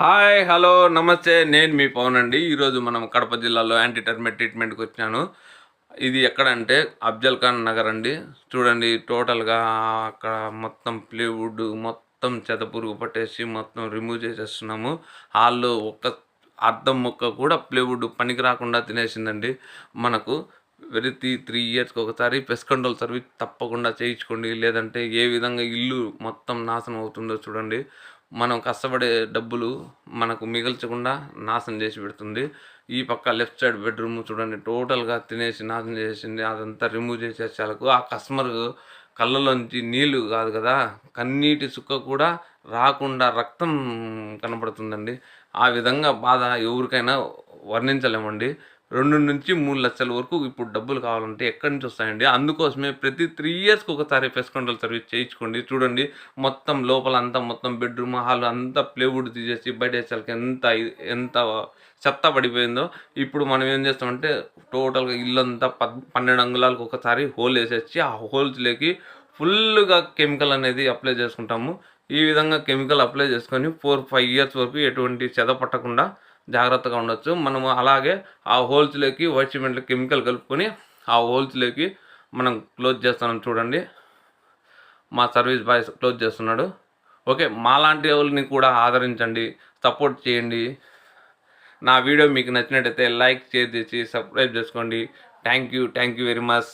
Hi hello నమస్తే. నేను మీ పవన్ అండి. ఈరోజు మనం కడప జిల్లాలో యాంటీ టర్మెట్ ట్రీట్మెంట్కి వచ్చాను ఇది ఎక్కడంటే అఫ్జల్ ఖాన్ నగర్ అండి. చూడండి టోటల్గా అక్కడ మొత్తం ప్లేవుడ్ మొత్తం చెదపురుగు పట్టేసి మొత్తం రిమూవ్ చేసేస్తున్నాము. హాల్లో ఒక్క అర్థం మొక్క కూడా ప్లేవుడ్ పనికి రాకుండా తినేసిందండి. మనకు ప్రతి త్రీ ఇయర్స్కి ఒకసారి పెస్ట్ కంట్రోల్ సర్వీస్ తప్పకుండా చేయించుకోండి. లేదంటే ఏ విధంగా ఇల్లు మొత్తం నాశనం అవుతుందో చూడండి. మనం కష్టపడే డబ్బులు మనకు మిగల్చకుండా నాశనం చేసి పెడుతుంది. ఈ పక్క లెఫ్ట్ సైడ్ బెడ్రూమ్ చూడండి టోటల్గా తినేసి నాశనం చేసింది. అదంతా రిమూవ్ చేసేసాలకు ఆ కస్టమర్ కళ్ళలోంచి నీళ్ళు కాదు కదా కన్నీటి చుక్క కూడా రాకుండా రక్తం కనబడుతుందండి. ఆ విధంగా బాధ ఎవరికైనా వర్ణించలేమండి. రెండు నుంచి మూడు లక్షల వరకు ఇప్పుడు డబ్బులు కావాలంటే ఎక్కడి నుంచి వస్తాయండి? అందుకోసమే ప్రతి త్రీ ఇయర్స్కి ఒకసారి పెస్ట్ కంట్రోల్ సర్వీస్ చేయించుకోండి. చూడండి మొత్తం లోపల అంతా మొత్తం బెడ్రూమ్ హాల్ అంతా ప్లేవుడ్ తీసేసి బయట వేసేకి ఎంత ఎంత చెత్త పడిపోయిందో. ఇప్పుడు మనం ఏం చేస్తామంటే టోటల్గా ఇల్లంతా పద్ పన్నెండు అంగుళాలకు ఒకసారి హోల్ వేసేసి ఆ హోల్స్లోకి ఫుల్గా కెమికల్ అనేది అప్లై చేసుకుంటాము. ఈ విధంగా కెమికల్ అప్లై చేసుకొని ఫోర్ ఫైవ్ ఇయర్స్ వరకు ఎటువంటి చెద పట్టకుండా జాగ్రత్తగా ఉండొచ్చు. మనము అలాగే ఆ హోల్స్లోకి వైట్ సిమెంట్లో కెమికల్ కలుపుకొని ఆ హోల్స్లోకి మనం క్లోజ్ చేస్తున్నాం చూడండి. మా సర్వీస్ బాయ్ క్లోజ్ చేస్తున్నాడు. ఓకే మాలాంటి వాళ్ళని కూడా ఆదరించండి సపోర్ట్ చేయండి. నా వీడియో మీకు నచ్చినట్టయితే లైక్ చేసి సబ్స్క్రైబ్ చేసుకోండి. Thank you thank you very much.